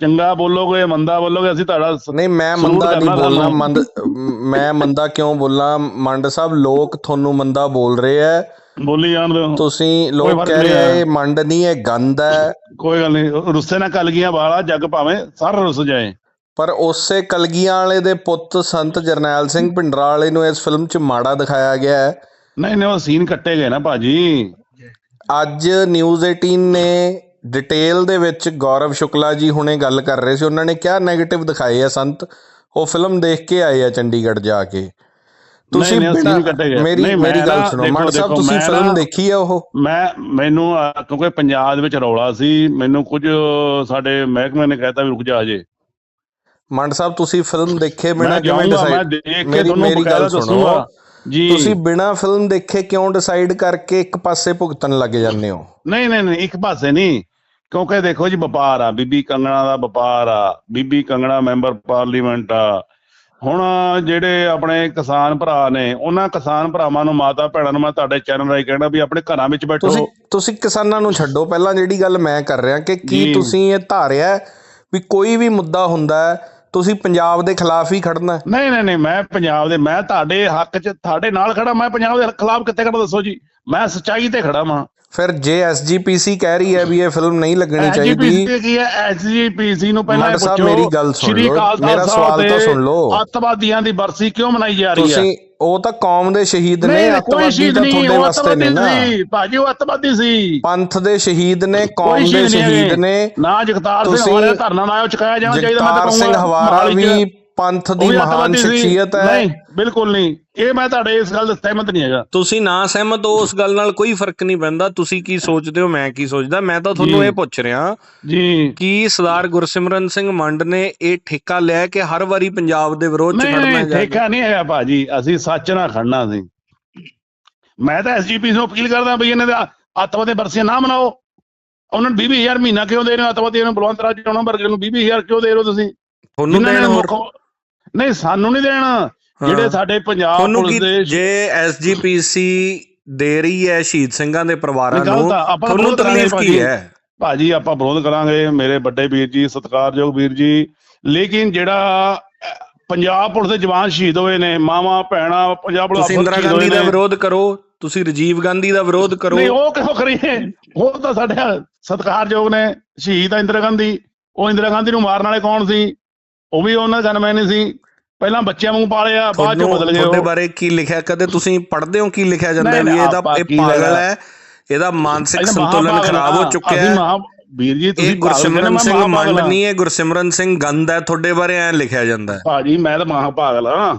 ਚੰਗਾ ਬੋਲੋਗੇ ਮੰਦਾ ਬੋਲੋਗੇ ਅਸੀਂ ਤੁਹਾਡਾ ਨਹੀਂ ਮੈਂ ਮੰਦਾ ਨਹੀਂ ਬੋਲਣਾ। ਮੰਦ ਮੈਂ ਮੰਦਾ ਕਿਉਂ ਬੋਲਾਂ? ਮੰਡ ਸਾਹਿਬ ਲੋਕ ਤੁਹਾਨੂੰ ਮੰਦਾ ਬੋਲ ਰਹੇ ਆ ਬੋਲੀ ਜਾਣ ਦਿਓ। ਤੁਸੀਂ ਲੋਕ ਕਹਿ ਰਹੇ ਹੈ। ਇਹ ਮੰਡ ਨਹੀਂ ਇਹ ਗੰਦ ਹੈ ਕੋਈ ਗੱਲ ਨਹੀਂ ਰੁੱਸੇ ਨਾਲ ਕਲ ਗਈਆਂ ਵਾਲਾ ਜੱਗ ਭਾਵੇਂ ਸਾਰਾ ਰੁੱਸ ਜਾਏ। ਪਰ ਉਸੇ ਕਲਗੀਆਂ ਵਾਲੇ ਦੇ ਪੁੱਤ ਸੰਤ ਜਰਨੈਲ ਸਿੰਘ ਭਿੰਡਰਾ ਵਾਲੇ ਨੂੰ ਇਸ ਫਿਲਮ 'ਚ ਮਾੜਾ ਦਿਖਾਇਆ ਗਿਆ ਹੈ ਨਹੀਂ ਨਹੀਂ ਉਹ ਸੀਨ ਕੱਟੇ ਗਏ ਨਾ ਭਾਜੀ। ਅੱਜ ਨਿਊਜ਼ 18 ਨੇ ਡਿਟੇਲ ਦੇ ਵਿੱਚ ਗੌਰਵ ਸ਼ੁਕਲਾ ਜੀ ਹੁਣੇ ਗੱਲ ਕਰ ਰਹੇ ਸੀ। ਉਹਨਾਂ ਨੇ ਕਿਹਾ 네ਗੇਟਿਵ ਦਿਖਾਏ ਆ ਸੰਤ? ਉਹ ਫਿਲਮ ਦੇਖ ਕੇ ਆਏ ਆ ਚੰਡੀਗੜ੍ਹ ਜਾ ਕੇ। ਤੁਸੀਂ। ਮੇਰੀ ਮੇਰੀ ਗੱਲ ਸੁਣੋ। ਮਾਨ ਸਾਹਿਬ ਤੁਸੀਂ ਫਿਲਮ ਦੇਖੀ ਆ ਉਹ? ਮੈਂ ਮੈਨੂੰ ਕਿਉਂਕਿ ਪੰਜਾਬ ਦੇ ਵਿੱਚ ਰੌਲਾ ਸੀ ਮੈਨੂੰ ਕੁਝ ਸਾਡੇ ਮਹਿਕਮੇ ਨੇ ਕਹਿਤਾ ਵੀ ਰੁਕ ਜਾ ਅਜੇ ਮੰਡ ਸਾਹਿਬ ਤੁਸੀਂ ਫਿਲਮ ਦੇਖੇ ਬਿਨਾਂ ਕਿਵੇਂ ਡਿਸਾਈਡ ਮੇਰੀ ਮੇਰੀ ਗੱਲ ਸੁਣੋ। ਜੀ। ਤੁਸੀਂ ਬਿਨਾਂ ਫਿਲਮ ਦੇਖੇ ਕਿਉਂ ਡਿਸਾਈਡ ਕਰਕੇ ਇੱਕ ਪਾਸੇ ਭੁਗਤਣ ਲੱਗ ਜਾਂਦੇ ਹੋ? ਨਹੀਂ ਨਹੀਂ ਨਹੀਂ ਇੱਕ ਪਾਸੇ ਨਹੀਂ। ਕਿਉਂਕਿ ਦੇਖੋ ਜੀ ਵਪਾਰ ਆ ਬੀਬੀ ਕੰਗਣਾ ਦਾ ਵਪਾਰ ਆ ਬੀਬੀ ਕੰਗਣਾ ਮੈਂਬਰ ਪਾਰਲੀਮੈਂਟ ਆ ਹੁਣ ਜਿਹੜੇ ਆਪਣੇ ਕਿਸਾਨ ਭਰਾ ਨੇ ਉਹਨਾਂ ਕਿਸਾਨ ਭਰਾਵਾਂ ਨੂੰ ਮਾਤਾ ਭੈਣਾਂ ਨੂੰ ਮੈਂ ਤੁਹਾਡੇ ਚੈਨਲ ਰਾਹੀਂ ਕਹਿਣਾ ਵੀ ਆਪਣੇ ਘਰਾਂ ਵਿੱਚ ਬੈਠੋ ਤੁਸੀਂ ਤੁਸੀਂ ਕਿਸਾਨਾਂ ਨੂੰ ਛੱਡੋ ਪਹਿਲਾਂ ਜਿਹੜੀ ਗੱਲ ਮੈਂ ਕਰ ਰਿਹਾ ਕਿ ਕੀ। ਤੁਸੀਂ ਇਹ ਧਾਰਿਆ ਵੀ ਕੋਈ ਵੀ ਮੁੱਦਾ ਹੁੰਦਾ ਤੁਸੀਂ ਪੰਜਾਬ ਦੇ ਖਿਲਾਫ ਹੀ ਖੜਨਾ? ਨਹੀਂ ਨਹੀਂ ਨਹੀਂ ਮੈਂ ਪੰਜਾਬ ਦੇ ਮੈਂ ਤੁਹਾਡੇ ਹੱਕ 'ਚ ਤੁਹਾਡੇ ਨਾਲ ਖੜਾ ਮੈਂ ਪੰਜਾਬ ਦੇ ਖਿਲਾਫ ਕਿੱਥੇ ਖੜਾ ਦੱਸੋ ਜੀ ਮੈਂ ਸੱਚਾਈ ਤੇ ਖੜਾ ਵਾਂ ਫਿਰ ਜੇ ਐਸਜੀਪੀਸੀ ਕਹਿ ਰਹੀ ਹੈ ਵੀ ਇਹ ਫਿਲਮ ਨਹੀਂ ਲੱਗਣੀ ਚਾਹੀਦੀ ਐਸਜੀਪੀਸੀ ਕੀ ਹੈ ਐਸਜੀਪੀਸੀ ਨੂੰ ਪਹਿਲਾਂ ਸਾਹਿਬ, ਪੁੱਛੋ ਮੇਰੀ ਗੱਲ ਸੁਣ ਲਓ, ਮੇਰਾ ਸਵਾਲ ਤਾਂ ਸੁਣ ਲਓ। ਅੱਤਵਾਦੀਆਂ ਦੀ ਬਰਸੀ ਕਿਉਂ ਮਨਾਈ ਜਾ ਰਹੀ ਹੈ ਤੁਸੀਂ ਉਹ ਤਾਂ ਕੌਮ ਦੇ ਸ਼ਹੀਦ ਨੇ ਨਹੀਂ ਅੱਤਵਾਦੀ ਤਾਂ ਨਹੀਂ ਤੁਹਾਡੇ ਵਾਸਤੇ ਨੇ ਅੱਤਵਾਦੀ ਨਾ ਭਾਜੀ ਉਹ ਅੱਤਵਾਦੀ ਸੀ ਪੰਥ ਦੇ ਸ਼ਹੀਦ ਨੇ ਕੌਮ ਦੇ ਸ਼ਹੀਦ ਨਹੀਂ। ਨੇ ਨਾ ਜਗਤਾਰ ਸਿੰਘ ਹਵਾਰੇ ਧਰਨਾ ਲਾਇਓ ਚੁਕਾਇਆ ਜਾਣਾ ਚਾਹੀਦਾ ਮੈਂ ਤਾਂ ਜਗਤਾਰ ਸਿੰਘ ਕਹੂੰਗਾ ਹਵਾਰਾ। ਵੀ ਪੰਥ ਦੀ ਮਹਾਨ। ਸ਼ਖਸੀਅਤ ਹੈ। ਨਹੀਂ ਬਿਲਕੁਲ ਨਹੀਂ। ਇਹ ਮੈਂ ਤੁਹਾਡੇ ਇਸ ਗੱਲ ਦਾ ਸਹਿਮਤ ਨਹੀਂ ਹੈਗਾ। ਤੁਸੀਂ ਨਾ ਸਹਿਮਤ ਹੋ ਉਸ ਗੱਲ ਨਾਲ ਕੋਈ ਫ਼ਰਕ ਨਹੀਂ ਪੈਂਦਾ। ਤੁਸੀਂ ਕੀ ਸੋਚਦੇ ਹੋ ਮੈਂ ਕੀ ਸੋਚਦਾ? ਮੈਂ ਤਾਂ ਤੁਹਾਨੂੰ। ਇਹ ਪੁੱਛ ਰਿਹਾ ਜੀ। ਕਿ ਸਰਦਾਰ ਗੁਰਸਿਮਰਨ ਸਿੰਘ ਮੰਡ ਨੇ ਇਹ ਠੇਕਾ ਲਿਆ ਕਿ ਹਰ ਵਾਰੀ ਪੰਜਾਬ ਦੇ ਵਿਰੋਧ ਚ ਖੜਨਾ ਨਹੀਂ ਜਾ ਠੇਕਾ ਨਹੀਂ ਹੈਗਾ ਭਾਜੀ। ਅਸੀਂ ਸੱਚ ਨਾਲ ਖੜਨਾ ਸੀ। ਮੈਂ ਤਾਂ ਐਸਜੀਪੀ ਨੂੰ ਅਪੀਲ ਕਰਦਾ ਵੀ ਇਹਨਾਂ ਦੇ ਅੱਤਵਾਦੀ ਬਰਸੀਆਂ ਨਾ ਮਨਾਓ। ਉਹਨਾਂ ਨੂੰ 20000 ਮਹੀਨਾ ਕਿਉਂ ਦੇ ਰਹੇ ਹੋ? ਅੱਤਵਾਦੀਆਂ ਨੂੰ ਬਲਵੰਤ ਰਾਜ ਚੋਣਾ ਵਰਗੇ ਨੂੰ 20000 ਕਿਉਂ ਦੇ ਰਹੇ ਹੋ ਤੁਸੀਂ? ਤੁਹਾਨੂੰ ਦੇਣ ਹੋਰ? ਨਹੀਂ ਸਾਨੂੰ ਨਹੀਂ ਦੇਣਾ। ਜਿਹੜੇ। ਸਾਡੇ ਪੰਜਾਬ ਪੁਲਿਸ ਦੇ ਜੇ ਐਸਜੀਪੀਸੀ ਦੇ ਰਹੀ ਹੈ ਸ਼ਹੀਦ ਸਿੰਘਾਂ ਦੇ ਪਰਿਵਾਰਾਂ ਨੂੰ ਤੁਹਾਨੂੰ ਤਕਲੀਫ ਕੀ। ਹੈ? ਭਾਜੀ ਆਪਾਂ ਵਿਰੋਧ ਕਰਾਂਗੇ ਮੇਰੇ ਵੱਡੇ ਵੀਰ ਜੀ ਸਤਿਕਾਰਯੋਗ ਵੀਰ ਜੀ। ਲੇਕਿਨ ਜਿਹੜਾ ਪੰਜਾਬ ਪੁਲਿਸ ਦੇ ਜਵਾਨ ਸ਼ਹੀਦ ਹੋਏ ਨੇ ਮਾਵਾ ਭੈਣਾ ਪੰਜਾਬ ਪੁਲਿਸ ਤੁਸੀਂ ਇੰਦਰਾ ਗਾਂਧੀ ਦਾ। ਵਿਰੋਧ ਕਰੋ ਤੁਸੀਂ ਰਾਜੀਵ ਗਾਂਧੀ ਦਾ ਵਿਰੋਧ ਕਰੋ। ਨਹੀਂ ਉਹ ਕਿਉਂ ਕਰੀਏ? ਉਹ ਤਾਂ ਸਾਡੇ ਸਤਿਕਾਰਯੋਗ ਨੇ ਸ਼ਹੀਦ ਆ ਇੰਦਰਾ ਗਾਂਧੀ। ਉਹ ਇੰਦਰਾ ਗਾਂਧੀ ਨੂੰ ਮਾਰਨ ਵਾਲੇ ਕੌਣ ਸੀ? ਉਹ ਵੀ ਉਹਨਾਂ ਦਾ ਗਨਮੈਨ ਸੀ। ਪਹਿਲਾਂ ਬੱਚਿਆਂ ਵਾਂਗੂ ਪਾਲਿਆ ਬਾਅਦ ਚੋਂ ਬਦਲ ਗਏ ਤੁਹਾਡੇ ਉਹ। ਬਾਰੇ ਕੀ ਲਿਖਿਆ? ਕਦੇ ਤੁਸੀਂ ਪੜ੍ਹਦੇ ਹੋ ਕੀ ਲਿਖਿਆ ਜਾਂਦਾ ਹੈ ਵੀ ਇਹਦਾ ਇਹ ਪਾਗਲ? ਹੈ ਇਹਦਾ ਮਾਨਸਿਕ ਸੰਤੁਲਨ ਖਰਾਬ ਹੋ ਹਾਂ, ਚੁੱਕਿਆ ਹੈ। ਵੀਰ ਜੀ ਤੁਸੀਂ ਗੁਰਸਿਮਰਨ ਸਿੰਘ ਮੰਡ ਨਹੀਂ ਹੈ ਗੁਰਸਿਮਰਨ ਸਿੰਘ ਗੰਦ ਹੈ ਤੁਹਾਡੇ ਬਾਰੇ ਐ ਲਿਖਿਆ ਜਾਂਦਾ ਹੈ। ਭਾਜੀ ਮੈਂ ਤਾਂ ਮਹਾ ਪਾਗਲ ਆ।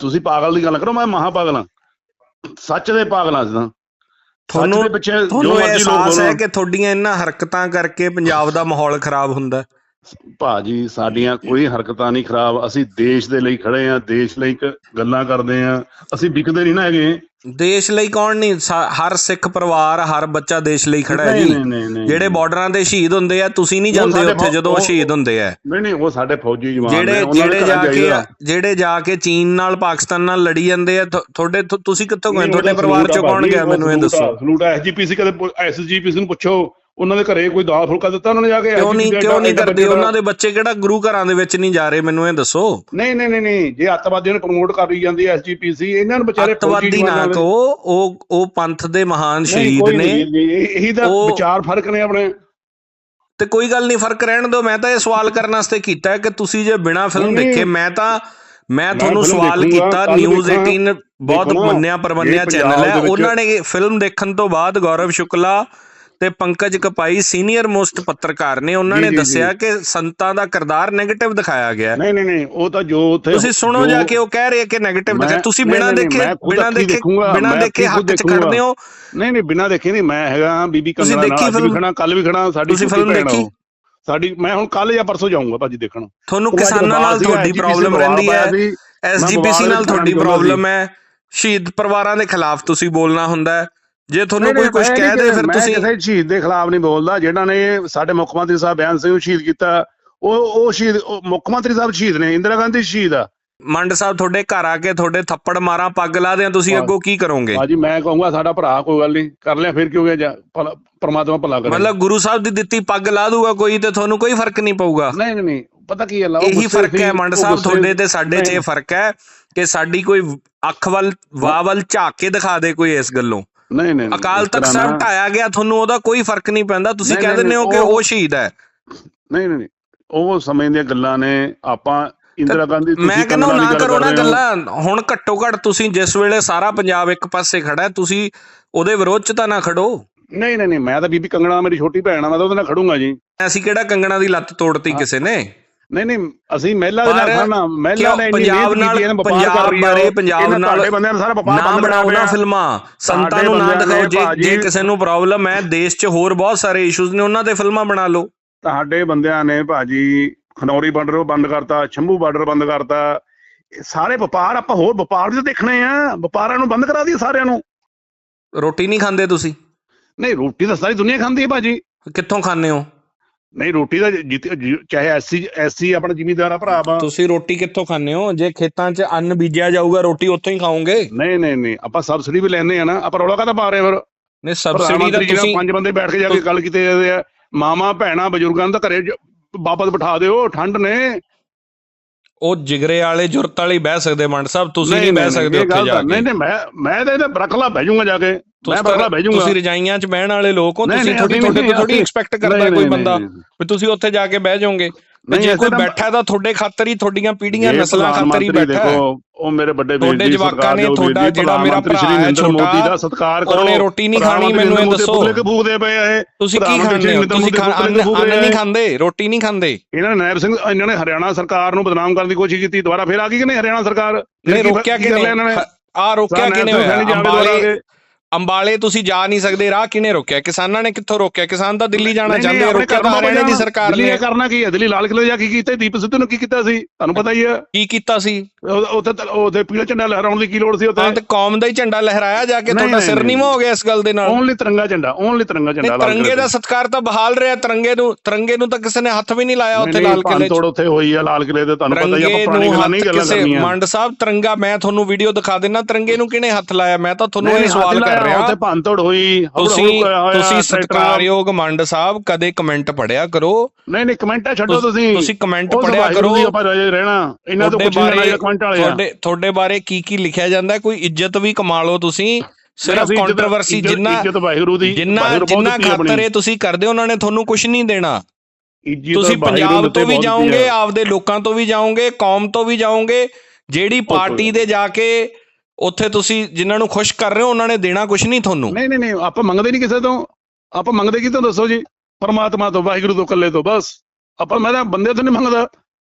ਤੁਸੀਂ ਪਾਗਲ ਦੀ ਗੱਲ ਕਰੋ ਮੈਂ ਮਹਾ ਪਾਗਲ ਆ। ਸੱਚ ਦੇ ਪਾਗਲ ਆ ਜਿੱਦਾਂ ਤੁਹਾਨੂੰ ਤੁਹਾਨੂੰ ਅਹਿਸਾਸ ਹੈ। ਕਿ ਤੁਹਾਡੀਆਂ ਇਹਨਾਂ ਹਰਕਤਾਂ ਕਰਕੇ ਪੰਜਾਬ ਦਾ ਮਾਹੌਲ ਖਰਾਬ ਹੁੰਦਾ ਹੈ? ਭਾਜੀ ਸਾਡੀਆਂ ਕੋਈ ਹਰਕਤਾਂ ਨਹੀਂ ਖਰਾਬ। ਅਸੀਂ ਦੇਸ਼ ਦੇ ਲਈ ਖੜੇ ਆ ਦੇਸ਼ ਲਈ ਗੱਲਾਂ ਕਰਦੇ ਆ ਅਸੀਂ ਵਿਕਦੇ ਨਹੀਂ ਨਾ ਹੈਗੇ। ਦੇਸ਼ ਲਈ ਕੌਣ ਨਹੀਂ? ਹਰ ਸਿੱਖ ਪਰਿਵਾਰ ਹਰ ਬੱਚਾ ਦੇਸ਼ ਲਈ ਖੜਾ ਹੈ ਜੀ। ਜਿਹੜੇ ਬਾਰਡਰਾਂ ਤੇ ਸ਼ਹੀਦ ਹੁੰਦੇ ਆ ਤੁਸੀਂ ਨਹੀਂ ਜਾਂਦੇ ਉੱਥੇ ਜਦੋਂ ਉਹ ਸ਼ਹੀਦ ਹੁੰਦੇ ਆ। ਨਹੀਂ ਨਹੀਂ ਉਹ ਸਾਡੇ ਫੌਜੀ ਜਵਾਨ ਜਿਹੜੇ ਜਿਹੜੇ ਜਾ ਕੇ। ਜਿਹੜੇ ਜਾ ਕੇ ਚੀਨ ਨਾਲ ਪਾਕਿਸਤਾਨ ਨਾਲ ਲੜੀ ਜਾਂਦੇ ਆ ਤੁਹਾਡੇ ਤੁਸੀਂ ਕਿੱਥੋਂ ਗਏ? ਤੁਹਾਡੇ ਪਰਿਵਾਰ ਚੋਂ ਕੌਣ ਗਿਆ? ਮੈਨੂੰ ਇਹ ਦੱਸੋ। ਸਲੂਟ ਐਸਜੀਪੀਸੀ ਕਦੇ ਐਸਜੀਪੀਸੀ ਨੂੰ ਪੁੱਛੋ। ਉਹਨਾਂ ਦੇ ਘਰੇ ਕੋਈ ਦਾਲ ਫੁਲਕਾ ਦਿੱਤਾ ਉਹਨਾਂ ਨੇ ਜਾ ਕੇ ਕਿਉਂ ਨਹੀਂ ਕਿਉਂ ਨਹੀਂ ਕਰਦੇ? ਦਾ- ਉਹਨਾਂ ਦੇ ਬੱਚੇ ਕਿਹੜਾ ਗੁਰੂ ਘਰਾਂ ਦੇ ਵਿੱਚ ਨਹੀਂ ਜਾ ਰਹੇ? ਮੈਨੂੰ ਇਹ ਦੱਸੋ। ਨਹੀਂ ਨਹੀਂ ਨਹੀਂ ਨਹੀਂ ਜੇ ਅੱਤਵਾਦੀਆਂ ਨੂੰ ਪ੍ਰਮੋਟ ਕਰੀ ਜਾਂਦੀ ਹੈ ਐਸਜੀਪੀਸੀ ਇਹਨਾਂ ਨੂੰ ਵਿਚਾਰੇ ਅੱਤਵਾਦੀ ਨਾ ਦੇ- ਕਹੋ ਉਹ ਉਹ ਪੰਥ ਦੇ ਮਹਾਨ ਸ਼ਹੀਦ ਨੇ। ਇਹ- ਉਹ- ਵਿਚਾਰ ਫ਼ਰਕ ਨੇ ਆਪਣੇ। ਤੇ ਕੋਈ ਗੱਲ ਨਹੀਂ ਫ਼ਰਕ ਰਹਿਣ ਦਿਓ। ਮੈਂ ਤਾਂ ਇਹ ਸਵਾਲ ਕਰਨ ਵਾਸਤੇ ਕੀਤਾ ਹੈ ਕਿ ਤੁਸੀਂ ਜੇ ਬਿਨਾ ਫਿਲਮ ਦੇਖੇ ਮੈਂ ਤਾਂ ਮੈਂ ਤੁਹਾਨੂੰ ਸਵਾਲ ਕੀਤਾ ਨਿਊਜ਼ ਦੇਖਾਂ। 18 ਬਹੁਤ ਮੰਨਿਆ ਪਰਮੰਨਿਆ ਚੈਨਲ ਹੈ। ਦੇ ਉਹਨਾਂ ਨੇ ਫਿਲਮ ਦੇਖਣ ਤੋਂ ਬਾਅਦ ਗੌਰਵ ਸ਼ੁਕਲਾ ਤੇ ਪੰਕਜ ਕਪਾਈ ਸੀਨੀਅਰ ਮੋਸਟ ਪੱਤਰਕਾਰ ਨੇ ਉਹਨਾਂ ਨੇ ਦੱਸਿਆ। ਕਿ ਸੰਤਾਂ ਦਾ ਕਿਰਦਾਰ 네ਗੇਟਿਵ ਦਿਖਾਇਆ ਗਿਆ। ਨਹੀਂ ਨਹੀਂ ਨਹੀਂ ਉਹ ਤਾਂ ਜੋ ਉੱਥੇ ਤੁਸੀਂ ਸੁਣੋ ਜੋ- ਕੇ ਉਹ ਕਹਿ ਰਹੇ ਕਿ 네ਗੇਟਿਵ ਦਿਖਾਇਆ ਤੁਸੀਂ ਬਿਨਾਂ ਦੇਖੇ ਬਿਨਾਂ ਦੇਖੇ ਬਿਨਾਂ ਦੇਖੇ ਹੱਕ 'ਚ। ਖੜਦੇ ਹੋ ਨਹੀਂ ਨਹੀਂ ਬਿਨਾਂ ਦੇਖੇ ਨਹੀਂ ਮੈਂ ਹੈਗਾ ਬੀਬੀ ਕੰਗਣਾ ਨਾਲ ਅੱਜ ਵੀ? ਖੜਾ ਕੱਲ ਵੀ ਖੜਾ ਸਾਡੀ ਤੁਸੀਂ ਫਿਲਮ ਦੇਖੀ? ਸਾਡੀ ਮੈਂ ਹੁਣ ਕੱਲ ਜਾਂ ਪਰਸੋਂ ਜਾਊਂਗਾ ਭਾਜੀ ਦੇਖਣ ਤੁਹਾਨੂੰ ਕਿਸਾਨਾਂ ਨਾਲ ਤੁਹਾਡੀ ਪ੍ਰੋਬਲਮ ਰਹਿੰਦੀ ਹੈ। ਐਸਜੀਪੀਸੀ ਨਾਲ ਤੁਹਾਡੀ ਪ੍ਰੋਬਲਮ ਹੈ ਸ਼ਹੀਦ ਪਰਿਵਾਰਾਂ ਦੇ ਖਿਲਾਫ ਤੁਸੀਂ ਬੋਲਣਾ ਹੁੰਦਾ ਹੈ ਜੇ ਤੁਹਾਨੂੰ ਕੋਈ ਕੁਝ ਮੈਂ ਕਹਿ ਦੇ ਫਿਰ ਮੈਂ ਤੁਸੀਂ ਕਿਸੇ ਸ਼ਹੀਦ ਦੇ ਖਿਲਾਫ ਨਹੀਂ ਬੋਲਦਾ ਜਿਹੜਾ ਨੇ ਸਾਡੇ ਮੁੱਖ ਮੰਤਰੀ ਸਾਹਿਬ ਬਿਆਨ ਸਿੰਘ ਨੂੰ ਸ਼ਹੀਦ ਕੀਤਾ ਉਹ ਉਹ ਸ਼ਹੀਦ ਮੁੱਖ ਮੰਤਰੀ ਸਾਹਿਬ ਸ਼ਹੀਦ ਨੇ ਇੰਦਰਾ ਗਾਂਧੀ ਸ਼ਹੀਦ ਆ। ਮੰਡ ਸਾਹਿਬ ਤੁਹਾਡੇ ਘਰ ਆ ਕੇ ਤੁਹਾਡੇ ਥੱਪੜ ਮਾਰਾਂ ਪੱਗ ਲਾ ਦਿਆਂ ਤੁਸੀਂ। ਅੱਗੋਂ ਕੀ ਕਰੋਗੇ? ਭਾਜੀ ਮੈਂ ਕਹੂੰਗਾ ਸਾਡਾ ਭਰਾ ਕੋਈ ਗੱਲ ਨਹੀਂ ਕਰ ਲਿਆ ਫਿਰ ਗਿਆ ਭਲਾ- ਪ੍ਰਮਾਤਮਾ ਭਲਾ ਕਰੇ। ਮਤਲਬ ਗੁਰੂ ਸਾਹਿਬ ਦੀ ਦਿੱਤੀ ਪੱਗ ਲਾ ਦੂਗਾ ਕੋਈ ਤੇ ਤੁਹਾਨੂੰ ਕੋਈ ਫ਼ਰਕ ਨਹੀਂ ਪਊਗਾ? ਨਹੀਂ ਨਹੀਂ ਨਹੀਂ ਪਤਾ ਕੀ ਹੈ ਲਾ ਇਹੀ ਫ਼ਰਕ ਹੈ ਮੰਡ ਸਾਹਿਬ ਤੁਹਾਡੇ ਤੇ ਸਾਡੇ 'ਚ ਇਹ ਫ਼ਰਕ ਹੈ ਕਿ ਸਾਡੀ ਕੋਈ ਅੱਖ ਵੱਲ ਵਾਹ ਵੱਲ ਝਾਕ ਕੇ ਦਿਖਾ ਦੇ ਕੋਈ ਇਸ ਗੱਲੋਂ। ਨਹੀਂ ਨਹੀਂ ਅਕਾਲ ਤਖਤ ਸਾਹਿਬ ਢਾਇਆ ਗਿਆ ਤੁਹਾਨੂੰ ਉਹਦਾ ਕੋਈ ਫ਼ਰਕ ਨਹੀਂ ਪੈਂਦਾ। ਤੁਸੀਂ ਕਹਿ ਦਿੰਦੇ ਹੋ ਕਿ ਉਹ- ਸ਼ਹੀਦ ਹੈ। ਨਹੀਂ ਨਹੀਂ ਉਹ ਸਮੇਂ ਦੀਆਂ ਗੱਲਾਂ ਨੇ। ਆਪਾਂ ਇੰਦਰਾ ਗਾਂਧੀ ਤੁਸੀਂ ਮੈਂ ਕਹਿੰਦਾ ਨਾ ਕਰੋ ਨਾ। ਗੱਲਾਂ। ਹੁਣ ਘੱਟੋ ਘੱਟ ਤੁਸੀਂ ਜਿਸ ਵੇਲੇ ਸਾਰਾ ਪੰਜਾਬ ਇੱਕ ਪਾਸੇ ਖੜਾ ਹੈ ਤੁਸੀਂ ਉਹਦੇ ਵਿਰੋਧ 'ਚ ਤਾਂ ਨਾ ਖੜੋ। ਨਹੀਂ ਨਹੀਂ ਨਹੀਂ ਮੈਂ ਤਾਂ ਬੀਬੀ ਕੰਗਣਾ ਮੇਰੀ ਛੋਟੀ ਭੈਣ ਆ ਮੈਂ ਤਾਂ ਉਹਦੇ ਨਾਲ ਖੜੂੰਗਾ ਜੀ। ਅਸੀਂ ਕਿਹੜਾ ਕੰਗਣਾ ਦੀ ਲੱਤ ਤੋੜਤੀ ਕਿਸੇ ਨੇ? ਨਹੀਂ ਨਹੀਂ ਅਸੀਂ ਮਹਿਲਾ ਦੇ ਨਾਲ ਖੜਨਾ ਮਹਿਲਾ ਨੇ ਇੰਨੀ ਮਿਹਨਤ ਕੀਤੀ ਹੈ, ਵਪਾਰ ਕਰ ਰਹੀ ਹੈ। ਪੰਜਾਬ ਨਾਲ ਤੁਹਾਡੇ ਬੰਦਿਆਂ ਨੇ ਸਾਰਾ ਵਪਾਰ ਬੰਦ ਬਣਾਓ ਨਾ। ਫਿਲਮਾਂ। ਸੰਤਾਂ ਨੂੰ ਨਾ ਦਿਖਾਓ ਜੇ ਜੇ ਕਿਸੇ ਨੂੰ ਪ੍ਰੋਬਲਮ ਹੈ ਦੇਸ਼ 'ਚ ਹੋਰ ਬਹੁਤ ਸਾਰੇ ਇਸ਼ੂਜ਼ ਨੇ ਉਹਨਾਂ ਤੇ ਫਿਲਮਾਂ ਬਣਾ ਲਓ। ਤੁਹਾਡੇ ਬੰਦਿਆਂ ਨੇ ਭਾਜੀ ਖਨੌਰੀ ਬਾਰਡਰ ਬੰਦ ਕਰਤਾ ਸ਼ੰਭੂ ਬਾਰਡਰ ਬੰਦ ਕਰਤਾ। ਸਾਰੇ ਵਪਾਰ ਆਪਾਂ ਹੋਰ ਵਪਾਰ ਵੀ ਦੇਖਣੇ ਆ। ਵਪਾਰਾਂ ਨੂੰ ਬੰਦ ਕਰਾ ਦਈਏ ਸਾਰਿਆਂ ਨੂੰ। ਰੋਟੀ ਨਹੀਂ ਖਾਂਦੇ ਤੁਸੀਂ? ਨਹੀਂ ਰੋਟੀ ਤਾਂ ਸਾਰੀ ਦੁਨੀਆ ਖਾਂਦੀ ਹੈ ਭਾਜੀ ਕਿੱਥੋਂ ਖਾਂਦੇ ਹੋ? ਨਹੀਂ ਰੋਟੀ ਦਾ ਚਾਹੇ ਐਸਸੀ ਐਸਸੀ ਆਪਣਾ ਜ਼ਿਮੀਦਾਰ ਆ ਭਰਾ ਵਾ ਤੁਸੀਂ ਰੋਟੀ ਕਿੱਥੋਂ ਖਾਂਦੇ ਹੋ? ਜੇ ਖੇਤਾਂ 'ਚ ਅੰਨ ਬੀਜਿਆ ਜਾਊਗਾ ਰੋਟੀ ਉੱਥੋਂ ਹੀ ਖਾਓਗੇ? ਨਹੀਂ ਨਹੀਂ ਨਹੀਂ ਆਪਾਂ ਸਬਸਿਡੀ ਵੀ ਲੈਣੇ ਆ ਨਾ ਆਪਾਂ ਰੌਲਾ ਕਾਹਦਾ ਪਾ ਰਹੇ ਫਿਰ? ਨਹੀਂ ਸਬਸਿਡੀ ਦਾ ਤੁਸੀਂ ਪੰਜ ਬੰਦੇ ਬੈਠ ਕੇ ਜਾ ਕੇ ਗੱਲ ਕੀਤੇ ਜਾਂਦੇ ਆ ਮਾਮਾ ਭੈਣਾ ਬਜ਼ੁਰਗਾਂ ਤਾਂ ਘਰੇ ਵਾਪਸ ਬਿਠਾ ਦਿਓ ਠੰਡ ਨੇ। ਉਹ ਜਿਗਰੇ ਵਾਲੇ ਜੁਰਤ ਵਾਲੇ ਬਹਿ ਸਕਦੇ ਮੰਡ ਸਾਹਿਬ ਤੁਸੀਂ ਨਹੀਂ ਬਹਿ ਸਕਦੇ ਉੱਥੇ ਜਾ ਕੇ। ਨਹੀਂ ਨਹੀਂ ਮੈਂ ਮੈਂ ਤਾਂ ਇਹਦੇ ਬਰਖਲਾ ਬਹਿ ਜਾਊਂਗਾ ਜਾ ਕੇ। ਮੈਂ ਬਰਖਲਾ ਬਹਿ ਜਾਊਂਗਾ ਤੁਸੀਂ ਰਜਾਈਆਂ 'ਚ ਬਹਿਣ ਵਾਲੇ ਲੋਕ ਹੋ ਤੁਸੀਂ ਥੋੜੀ ਅਸੀਂ- ਐਕਸਪੈਕਟ ਕਰਦਾ ਕੋਈ ਬੰਦਾ। ਵੀ ਤੁਸੀਂ ਉੱਥੇ ਜਾ ਕੇ ਬਹਿ ਜਾਓਗੇ। ਨਹੀਂ, ਜੇ ਕੋਈ ਬੈਠਾ ਤਾਂ ਤੁਹਾਡੇ ਖਾਤਰ ਹੀ ਤੁਹਾਡੀਆਂ ਪੀੜ੍ਹੀਆਂ ਜੇ ਨਸਲਾਂ ਖਾਤਰ ਹੀ ਬੈਠਾ ਦੇਖੋ ਉਹ ਮੇਰੇ ਵੱਡੇ ਵੀਰ ਜੀ ਜਵਾਕਾਂ ਸਰਕਾਰ ਨੇ ਤੁਹਾਡਾ ਜਿਹੜਾ ਮੇਰਾ ਭਰਾ ਹੈ ਨਰਿੰਦਰ ਮੋਦੀ ਦਾ ਸਤਿਕਾਰ ਕਰੋ। ਉਹਨੇ ਰੋਟੀ ਨਹੀਂ ਖਾਣੀ ਮੈਨੂੰ ਇਹ ਦੱਸੋ। ਪੁਤਲੇ ਕੇ ਫੂਕਦੇ ਪਏ ਆ ਤੁਸੀਂ ਕੀ ਖਾਂਦੇ ਤੁਸੀਂ ਮੋਦੀ ਖਾ- ਪੁਤਲੇ ਅੰਨ ਕੇ ਫੂਕ ਅੰਨ ਰਹੇ ਨਹੀਂ। ਖਾਂਦੇ ਰੋਟੀ ਨਹੀਂ ਖਾਂਦੇ। ਇਹਨਾਂ ਨੇ ਨਾਇਬ ਸਿੰਘ ਇਹਨਾਂ ਨੇ ਹਰਿਆਣਾ ਸਰਕਾਰ ਨੂੰ ਬਦਨਾਮ ਕਰਨ ਦੀ ਕੋਸ਼ਿਸ਼ ਕੀਤੀ ਦੁਬਾਰਾ ਫਿਰ ਆ ਗਈ ਕਿ ਨਹੀਂ ਹਰਿਆਣਾ ਸਰਕਾਰ? ਨਹੀਂ ਰੋਕਿਆ ਕੀ ਕਰ ਲਿਆ ਇਹਨਾਂ ਕਿਨੇ ਨੇ? ਆ ਰੋਕਿਆ ਕਿਨੇ ਹੋਇਆ? ਅੰਬਾਲੇ। ਅੰਬਾਲੇ ਤੁਸੀਂ ਜਾ ਨਹੀਂ ਸਕਦੇ ਰਾਹ ਕਿਨੇ ਰੋਕਿਆ? ਕਿਸਾਨਾਂ ਨੇ ਕਿੱਥੋਂ ਰੋਕਿਆ? ਕਿਸਾਨ ਤਾਂ ਦਿੱਲੀ ਜਾਣਾ ਚਾਹੁੰਦੇ ਆ ਰੋਕਿਆ ਤਾਂ ਹਰਿਆਣਾ ਦੀ। ਸਰਕਾਰ ਨੇ ਇਹ ਕਰਨਾ ਕੀ ਹੈ? ਦਿੱਲੀ ਲਾਲ ਕਿਲੇ ਜਾ ਕੇ ਕੀਤਾ ਦੀਪ ਸਿੱਧੂ ਨੇ ਕੀ ਕੀਤਾ ਸੀ? ਤੁਹਾਨੂੰ ਪਤਾ ਹੀ ਹੈ। ਕੀ ਕੀਤਾ ਸੀ? ਉੱਥੇ ਉੱਥੇ ਪੀਲਾ ਝੰਡਾ ਲਹਿਰਾਉਣ ਦੀ ਕੀ ਲੋੜ ਸੀ ਉੱਥੇ? ਤੇ ਕੌਮ ਦਾ ਹੀ ਝੰਡਾ ਲਹਿਰਾਇਆ ਜਾ ਕੇ ਤੁਹਾਡਾ ਸਿਰ ਨਹੀਂ। ਹੋ ਗਿਆ ਇਸ ਗੱਲ ਦੇ ਨਾਲ। ਓਨਲੀ ਤਿਰੰਗਾ ਝੰਡਾ ਓਨਲੀ ਤਿਰੰਗਾ ਝੰਡਾ ਤਿਰੰਗੇ ਦਾ। ਸਤਕਾਰ ਤਾਂ ਬਹਾਲ ਰਿਹਾ ਤਿਰੰਗੇ ਨੂੰ ਤਿਰੰਗੇ ਨੂੰ ਤਾਂ ਕਿਸੇ ਨੇ ਹੱਥ ਵੀ ਨਹੀਂ ਲਾਇਆ ਉੱਥੇ ਲਾਲ ਕਿਲੇ ਤੋੜ ਉੱਥੇ ਹੋਈ ਆ ਲਾਲ ਕਿਲੇ ਤੇ ਤੁਹਾਨੂੰ ਪਤਾ ਹੀ ਆਪਾਂ ਪੁਰਾਣੀ ਗੱਲਾਂ ਨਹੀਂ ਗੱਲਾਂ ਕਰਨੀਆਂ। ਮੰਡ ਸਾਹਿਬ ਤਿਰੰਗਾ ਮੈਂ ਤੁਹਾਨੂੰ ਵੀਡੀਓ ਦਿਖਾ ਦੇਣਾ ਤਿਰੰਗੇ ਨੂੰ ਕਿਹਨੇ ਹੱਥ ਲਾਇਆ? ਮੈਂ ਤਾਂ ਤੁਹਾਨੂੰ ਇਹ ਸਵਾਲ ਕਰ ਲਾਇਆ, ਰਿਹਾ। ਉੱਥੇ ਭੰਨ ਤੋੜ ਹੋਈ ਤੁਸੀਂ ਤੁਸੀਂ ਸਤਿਕਾਰਯੋਗ ਮੰਡ ਸਾਹਿਬ ਕਦੇ ਕਮੈਂਟ ਪੜਿਆ ਕਰੋ। ਨਹੀਂ ਨਹੀਂ ਕਮੈਂਟਾਂ ਛੱਡੋ ਤੁਸੀਂ- ਤੁਸੀਂ। ਕਮੈਂਟ ਪੜਿਆ ਕਰੋ। ਆਪਾਂ ਰਹਿਣਾ। ਇਹਨਾਂ ਤੋਂ ਲੈਣਾ ਕਮੈਂਟ ਵਾਲੇ ਤੁਹਾਡੇ ਤੁਹਾਡੇ ਬਾਰੇ ਕੀ ਕੀ ਲਿਖਿਆ ਜਾਂਦਾ? ਕੋਈ ਇੱਜ਼ਤ ਵੀ ਕਮਾ ਲਓ ਤੁਸੀਂ। ਸਿਰਫ ਕੰਟਰੋਵਰਸੀ ਜਿੰਨਾ ਇੱਜ਼ਤ ਵਾਹਿਗੁਰੂ ਦੀ ਜਿੰਨਾ ਜਿੰਨਾ। ਖਾਤਰ ਇਹ ਤੁਸੀਂ ਕਰਦੇ ਹੋ ਉਹਨਾਂ ਨੇ ਤੁਹਾਨੂੰ ਕੁਝ ਨਹੀਂ ਦੇਣਾ। ਤੁਸੀਂ ਪੰਜਾਬ ਤੋਂ ਵੀ ਜਾਓਗੇ। ਆਪਦੇ ਲੋਕਾਂ ਤੋਂ ਵੀ ਜਾਓਗੇ ਕੌਮ ਤੋਂ ਵੀ ਜਾਓਗੇ। ਜਿਹੜੀ ਪਾਰਟੀ ਦੇ ਜਾ ਕੇ ਉੱਥੇ ਤੁਸੀਂ ਜਿਨ੍ਹਾਂ ਨੂੰ ਖੁਸ਼ ਕਰ ਰਹੇ ਹੋ ਉਹਨਾਂ ਨੇ ਦੇਣਾ ਕੁਝ ਨਹੀਂ ਤੁਹਾਨੂੰ? ਨਹੀਂ ਨਹੀਂ ਨਹੀਂ ਆਪਾਂ ਮੰਗਦੇ ਨਹੀਂ ਕਿਸੇ ਤੋਂ। ਆਪਾਂ ਮੰਗਦੇ ਕੀ ਤੋਂ ਦੱਸੋ ਜੀ? ਪਰਮਾਤਮਾ ਤੋਂ ਵਾਹਿਗੁਰੂ ਤੋਂ ਇਕੱਲੇ ਤੋਂ ਬਸ। ਆਪਾਂ ਮੈਂ ਤਾਂ ਬੰਦੇ ਤੋਂ ਨਹੀਂ ਮੰਗਦਾ।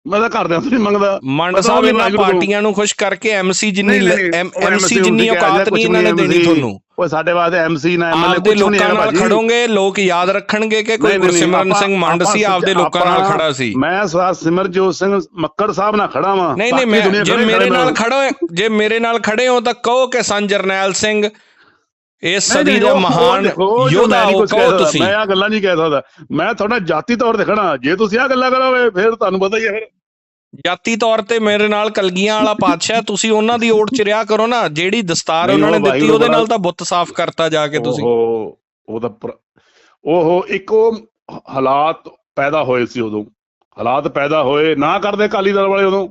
ਮੈਂ ਤਾਂ ਘਰਦਿਆਂ ਤੋਂ ਨਹੀਂ ਮੰਗਦਾ। ਮੰਡ ਸਾਹਿਬ ਇਹਨਾਂ। ਪਾਰਟੀਆਂ ਨੂੰ ਖੁਸ਼ ਕਰਕੇ ਐਮਸੀ ਜਿੰਨੀ ਐਮਸੀ ਜਿੰਨੀ ਔਕਾਤ ਨਹੀਂ ਇਹਨਾਂ ਨੇ ਦੇਣੀ ਤੁਹਾਨੂੰ? ਉਹ ਸਾਡੇ ਵਾਸਤੇ ਐਮਸੀ ਨਾ ਐਮਐਲਏ ਕੁਝ ਨਹੀਂ ਨਾਲ ਭਾਜੀ। ਖੜੋਗੇ ਲੋਕ ਯਾਦ ਰੱਖਣਗੇ ਕਿ ਕੋਈ ਗੁਰਸਿਮਰਨ ਸਿੰਘ ਮੰਡ ਸੀ ਆਪਾਂ ਆਪਦੇ ਲੋਕਾਂ ਨਾਲ ਖੜਾ ਸੀ। ਮੈਂ ਸਵਾ ਸਿਮਰਜੋਤ ਸਿੰਘ ਮੱਕੜ ਸਾਹਿਬ ਨਾਲ ਖੜਾ ਵਾਂ। ਨਹੀਂ ਨਹੀਂ ਮੈਂ ਜੇ ਮੇਰੇ ਨਾਲ ਖੜੋ ਜੇ ਮੇਰੇ ਨਾਲ ਖੜੇ ਹੋ ਤਾਂ ਕਹੋ ਕਿ ਸੰ ਜਰਨੈਲ ਸਿੰਘ ਇਸ ਸਦੀ ਦੇ ਮਹਾਨ ਯੋਧਾ ਹੋ ਕਹਿ ਤੁਸੀਂ। ਮੈਂ ਆ ਗੱਲਾਂ ਨਹੀਂ ਕਹਿ ਸਕਦਾ। ਮੈਂ ਤੁਹਾਡਾ ਜਾਤੀ ਤੌਰ ਤੇ ਖੜਾ। ਜੇ ਤੁਸੀਂ ਆ ਗੱਲਾਂ ਕਰੋਗੇ ਫਿਰ ਤੁਹਾਨੂੰ ਪਤਾ ਹੀ ਹੈ ਫਿਰ। ਜਾਤੀ ਤੌਰ ਤੇ ਮੇਰੇ ਨਾਲ ਕਲਗੀਆਂ ਵਾਲਾ ਪਾਤਸ਼ਾਹ ਤੁਸੀਂ ਉਹਨਾਂ ਦੀ ਓਟ ਚ ਰਿਹਾ ਕਰੋ ਨਾ ਜਿਹੜੀ ਦਸਤਾਰ ਉਹਨਾਂ ਨੇ ਦਿੱਤੀ ਉਹਦੇ ਨਾਲ ਤਾਂ ਬੁੱਤ ਸਾਫ਼ ਕਰਤਾ ਜਾ ਕੇ ਤੁਸੀਂ। ਉਹ ਉਹਦਾ ਉਹ ਇੱਕ ਉਹ ਹਾਲਾਤ ਪੈਦਾ ਹੋਏ ਸੀ ਉਦੋਂ। ਹਾਲਾਤ ਪੈਦਾ ਹੋਏ ਨਾ ਕਰਦੇ ਅਕਾਲੀ ਦਲ ਵਾਲੇ ਉਦੋਂ।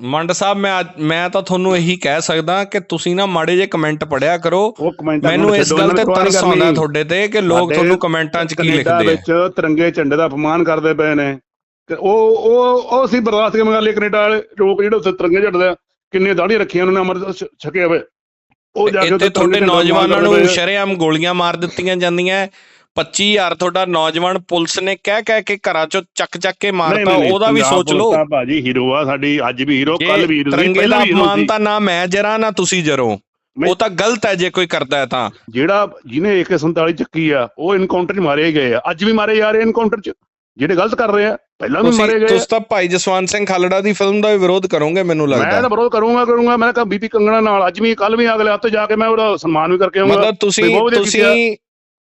ਮੰਡ ਸਾਹਿਬ ਮੈਂ ਮੈਂ ਤਾਂ ਤੁਹਾਨੂੰ ਇਹੀ ਕਹਿ ਸਕਦਾ ਕਿ ਤੁਸੀਂ ਨਾ ਮਾੜੇ ਜੇ ਕਮੈਂਟ ਪੜਿਆ ਕਰੋ। ਮੈਨੂੰ ਇਸ ਗੱਲ ਤੇ ਤਰਸ ਆਉਂਦਾ ਤੁਹਾਡੇ ਤੇ ਕਿ ਲੋਕ ਤੁਹਾਨੂੰ ਕਮੈਂਟਾਂ 'ਚ ਕੀ ਲਿਖਦੇ ਆ। ਵਿੱਚ ਤਿਰੰਗੇ ਝੰਡੇ ਦਾ ਅਪਮਾਨ ਕਰਦੇ ਪਏ ਨੇ। ਤੇ ਉਹ ਉਹ ਉਹ ਸੀ ਬਰਦਾਸ਼ਤ ਕਿਵੇਂ ਕਰ ਲਈ ਕੈਨੇਡਾ ਵਾਲੇ ਲੋਕ ਜਿਹੜੇ ਉੱਥੇ ਤਿਰੰਗੇ ਝੰਡੇ ਦਾ ਕਿੰਨੇ ਦਾੜੀਆਂ ਰੱਖੀਆਂ ਉਹਨਾਂ ਨੇ ਅਮਰ ਛਕੇ ਹੋਏ ਉਹ ਜਾ ਕੇ ਉੱਥੇ ਤੁਹਾਡੇ ਨੌਜਵਾਨਾਂ ਨੂੰ। ਸ਼ਰੇਆਮ ਗੋਲੀਆਂ ਮਾਰ ਦਿੱਤੀਆਂ ਜਾਂਦੀਆਂ 25000 ਤੁਹਾਡਾ ਨੌਜਵਾਨ ਪੁਲਿਸ ਨੇ ਕਹਿ ਕਹਿ ਕੇ ਘਰਾਂ 'ਚੋਂ ਚੱਕ ਚੱਕ ਕੇ ਮਾਰਤਾ ਉਹਦਾ ਵੀ ਸੋਚ ਲਓ। ਤਾਂ ਭਾਜੀ ਹੀਰੋ ਆ ਸਾਡੀ ਅੱਜ ਵੀ ਹੀਰੋ ਕੱਲ ਵੀ ਹੀਰੋ ਸੀ ਪਹਿਲਾਂ ਵੀ ਹੀਰੋ ਸੀ। ਤਾਂ ਨਾ ਮੈਂ ਜਰਾ ਨਾ ਤੁਸੀਂ ਜਰੋ। ਉਹ ਤਾਂ ਗਲਤ ਹੈ ਜੇ ਕੋਈ ਕਰਦਾ ਹੈ ਤਾਂ। ਜਿਹੜਾ ਜਿਹਨੇ AK47 ਚੱਕੀ ਆ ਉਹ ਇਨਕਾਊਂਟਰ 'ਚ ਮਾਰੇ ਗਏ ਆ। ਅੱਜ ਵੀ ਮਾਰੇ ਜਾ ਰਹੇ ਇਨਕਾਊਂਟਰ 'ਚ ਜਿਹੜੇ ਗਲਤ ਕਰ ਰਹੇ ਆ। ਪਹਿਲਾਂ ਵੀ ਮਾਰੇ ਗਏ ਆ। ਤੁਸੀਂ ਤਾਂ ਭਾਈ ਜਸਵੰਤ ਸਿੰਘ ਖਾਲੜਾ ਦੀ ਫਿਲਮ ਦਾ ਵੀ ਵਿਰੋਧ ਕਰੋਗੇ ਮੈਨੂੰ ਮੈਂ ਲੱਗਦਾ ਤਾਂ ਵਿਰੋਧ ਕਰੂੰਗਾ ਕਰੂੰਗਾ ਮੈਂ ਕਿਹਾ ਬੀਬੀ ਕੰਗਣਾ ਨਾਲ ਅੱਜ ਵੀ ਕੱਲ ਵੀ ਅਗਲੇ ਹਫ਼ਤੇ ਜਾ ਕੇ ਮੈਂ ਉਹਦਾ ਸਨਮਾਨ ਵੀ ਕਰਕੇ ਆਉਂਗਾ ਮਤਲਬ ਤੁਸੀਂ ਤੁਸੀਂ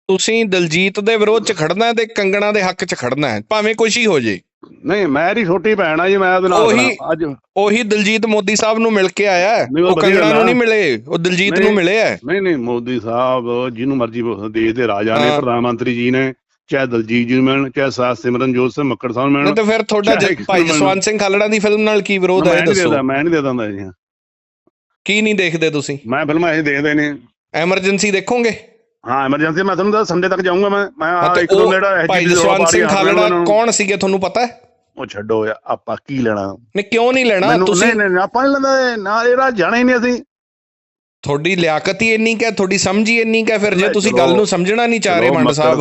ਤੁਸੀਂ ਦਲਜੀਤ ਦੇ ਵਿਰੋਧ ਚ ਖੜਨਾ ਹੈ ਤੇ ਕੰਗਣਾ ਦੇ ਹੱਕ ਚ ਖੜਨਾ ਹੈ ਭਾਵੇਂ ਕੁਛ ਹੀ ਹੋ ਜੇ ਨਹੀਂ ਮੇਰੀ ਛੋਟੀ ਭੈਣ ਆ ਜੀ ਮੈਂ ਉਹਦੇ ਨਾਲ। ਅੱਜ ਉਹੀ ਦਿਲਜੀਤ ਮੋਦੀ ਸਾਹਿਬ ਨੂੰ ਮਿਲ ਕੇ ਆਇਆ ਉਹ ਕੰਗਣਾ ਨੂੰ ਨਹੀਂ ਆ। ਮਿਲੇ ਉਹ ਦਿਲਜੀਤ ਨੂੰ। ਮਿਲੇ ਹੈ ਨਹੀਂ ਨਹੀਂ ਮੋਦੀ ਸਾਹਿਬ ਜਿਹਨੂੰ ਮਰਜ਼ੀ ਦੇਸ਼ ਦੇ ਰਾਜਾ ਨੇ। ਪ੍ਰਧਾਨ ਮੰਤਰੀ ਜੀ ਨੇ ਚਾਹੇ ਦਲਜੀਤ ਜੀ ਮਿਲਣ ਚਾਹੇ ਸਾਹ ਸਿਮਰਨਜੋਤ ਸਿੰਘ ਮੱਕੜ ਸਾਹਿਬ ਨਹੀਂ ਮਿਲਣ। ਤਾਂ ਫਿਰ ਤੁਹਾਡਾ ਭਾਈ ਜਸਵੰਤ ਸਿੰਘ ਖਾਲੜਾ ਦੀ ਫਿਲਮ ਨਾਲ ਕੀ ਵਿਰੋਧ ਹੈ ਮੈਂ ਇਹ ਨਹੀਂ ਦੱਸੋ। ਦੇਦਾ ਮੈਂ ਨਹੀਂ ਦੇ ਦਿੰਦਾ ਜੀ। ਕੀ ਨਹੀਂ ਦੇਖਦੇ ਤੁਸੀਂ? ਮੈਂ ਫਿਲਮਾਂ ਇਹ ਦੇਖਦੇ ਨੇ ਐਮਰਜੈਂਸੀ ਦੇਖੋਗੇ? ਹਾਂ ਐਮਰਜੈਂਸੀ ਮੈਂ ਤੁਹਾਨੂੰ ਦੱਸ ਸੰਡੇ ਤੱਕ ਜਾਊਂਗਾ ਮੈਂ। ਮੈਂ ਹਾਂ ਤੇ ਇੱਕ ਦੋ ਜਿਹੜਾ ਭਾਈ HGP ਦਾ ਜਸਵੰਤ ਸਿੰਘ ਖਾਲੜਾ ਕੌਣ ਸੀਗੇ ਤੁਹਾਨੂੰ ਪਤਾ ਹੈ? ਉਹ ਛੱਡੋ ਆਪਾਂ ਕੀ ਲੈਣਾ? ਨਹੀਂ ਕਿਉਂ ਨਹੀਂ ਲੈਣਾ? ਤੁਸੀਂ ਨਹੀਂ ਨਹੀਂ ਆਪਾਂ ਨਹੀਂ ਲੈਂਦਾ ਨਾ ਇਹਦਾ ਜਾਣਾ ਹੀ ਨਹੀਂ ਅਸੀਂ। ਤੁਹਾਡੀ ਲਿਆਕਤ ਹੀ ਇੰਨੀ ਕਿ ਤੁਹਾਡੀ ਸਮਝ ਹੀ ਇੰਨੀ ਕਿ ਫਿਰ ਜੇ ਤੁਸੀਂ ਗੱਲ ਨੂੰ ਸਮਝਣਾ ਨਹੀਂ ਚਾਹ ਰਹੇ ਮੰਡ ਸਾਹਿਬ।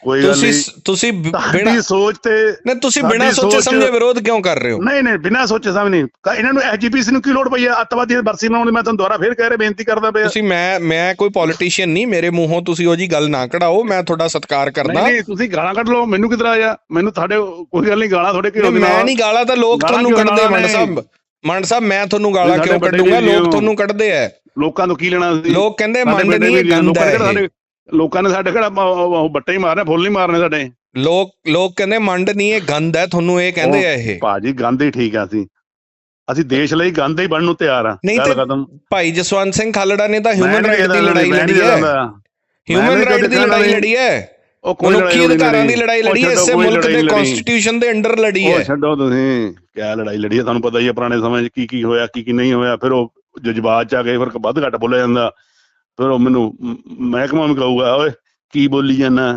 ਕੋਈ ਗੱਲ ਤੁਸੀਂ ਨਹੀਂ। ਤੁਸੀਂ ਬ- ਬਿਨਾਂ ਸੋਚ ਤੇ ਨਹੀਂ ਤੁਸੀਂ ਬਿਨਾਂ ਸੋਚੇ ਸਮਝੇ ਵਿਰੋਧ ਕਿਉਂ ਕਰ ਰਹੇ ਹੋ? ਨਹੀਂ ਨਹੀਂ ਬਿਨਾਂ ਸੋਚੇ ਸਮਝ ਨਹੀਂ। ਇਹਨਾਂ ਨੂੰ ਐਜੀਪੀਸੀ ਨੂੰ ਕੀ ਲੋੜ ਪਈ ਹੈ? ਅੱਤਵਾਦੀ ਦੀ ਬਰਸੀ ਮੈਂ ਤੁਹਾਨੂੰ ਦੁਬਾਰਾ ਫੇਰ ਕਹਿ ਰਿਹਾ ਬੇਨਤੀ ਕਰਦਾ ਪਿਆ। ਤੁਸੀਂ ਮੈਂ ਮੈਂ ਕੋਈ ਪੋਲੀਟੀਸ਼ੀਅਨ ਨਹੀਂ ਮੇਰੇ ਮੂੰਹੋਂ ਤੁਸੀਂ ਉਹ ਜੀ ਗੱਲ ਨਾ ਕਢਾਓ ਮੈਂ ਤੁਹਾਡਾ ਸਤਿਕਾਰ ਕਰਦਾ। ਨਹੀਂ ਤੁਸੀਂ ਗਾਲਾਂ ਕੱਢ ਲਓ ਮੈਨੂੰ ਕਿਧਰ ਆਇਆ? ਮੈਨੂੰ ਤੁਹਾਡੇ ਕੋਈ ਗੱਲ ਨਹੀਂ ਗਾਲਾਂ ਤੁਹਾਡੇ ਕੀ ਨਹੀਂ, ਹੁੰਦੀਆਂ ਮੈਂ ਨਹੀਂ ਗਾਲਾਂ ਤਾਂ ਲੋਕ ਤੁਹਾਨੂੰ ਕਿਉਂ ਕੱਢਦੇ ਮੰਡ? ਸਾਹਿਬ। ਮੰਡ ਸਾਹਿਬ ਮੈਂ ਤੁਹਾਨੂੰ ਗਾਲਾਂ ਕਿਉਂ ਕੱਢੂੰਗਾ? ਲੋਕ ਤੁਹਾਨੂੰ ਕੱਢਦੇ ਆ। ਲੋਕਾਂ ਤੋਂ ਕੀ ਲੈਣਾ ਸੀ ਲੋਕ ਕਹਿੰਦੇ ਮੰਡ ਨਹੀਂ ਗੰਦ ਹੈ ਲੋਕਾਂ ਨੇ ਸਾਡੇ ਕਿਹੜਾ ਉਹ- ਬੱਟੇ ਹੀ ਮਾਰਨੇ ਫੁੱਲ ਨਹੀਂ ਮਾਰਨੇ ਸਾਡੇ। ਲੋਕ ਲੋਕ ਕਹਿੰਦੇ ਮੰਡ ਨਹੀਂ ਇਹ ਗੰਦ ਹੈ ਤੁਹਾਨੂੰ ਇਹ ਕਹਿੰਦੇ ਆ ਇਹ। ਭਾਜੀ ਗੰਦ ਹੀ ਠੀਕ ਆ ਅਸੀਂ। ਅਸੀਂ ਦੇਸ਼ ਲਈ ਗੰਦ ਹੀ ਬਣਨ ਨੂੰ ਤਿਆਰ ਆ। ਨਹੀਂ ਤੇ ਭਾਈ ਜਸਵੰਤ ਸਿੰਘ ਖਾਲੜਾ ਨੇ ਤਾਂ ਹਿਊਮਨ ਰਾਈਟ ਦੀ ਲੜਾਈ ਲੜੀ ਹੈ। ਹਿਊਮਨ ਰਾਈਟ ਦੀ ਲੜਾਈ। ਲੜੀ ਹੈ। ਉਹ ਕੋਈ ਮਨੁੱਖੀ ਅਧਿਕਾਰਾਂ ਦੀ। ਲੜਾਈ ਉਹ ਲੜੀ ਇਸੇ ਮੁਲਕ ਦੇ। ਕਨਸਟੀਟਿਊਸ਼ਨ ਦੇ ਅੰਡਰ ਲੜੀ ਉਹ ਹੈ ਛੱਡੋ ਤੁਸੀਂ ਕਿਆ ਲੜਾਈ ਲੜੀ ਹੈ ਤੁਹਾਨੂੰ ਪਤਾ ਹੀ ਹੈ ਪੁਰਾਣੇ ਸਮੇਂ 'ਚ ਕੀ ਕੀ ਹੋਇਆ ਕੀ ਕੀ ਨਹੀਂ ਹੋਇਆ ਫਿਰ ਉਹ ਜਜ਼ਬਾਤ 'ਚ ਆ ਗਏ ਫਿਰ ਵੱਧ ਘੱਟ ਬੋਲਿਆ ਜਾਂਦਾ ਫਿਰ ਉਹ ਮੈਨੂੰ ਮਹਿਕਮਾ ਵੀ ਕਹੂਗਾ ਓਏ ਕੀ ਬੋਲੀ ਜਾਂਦਾ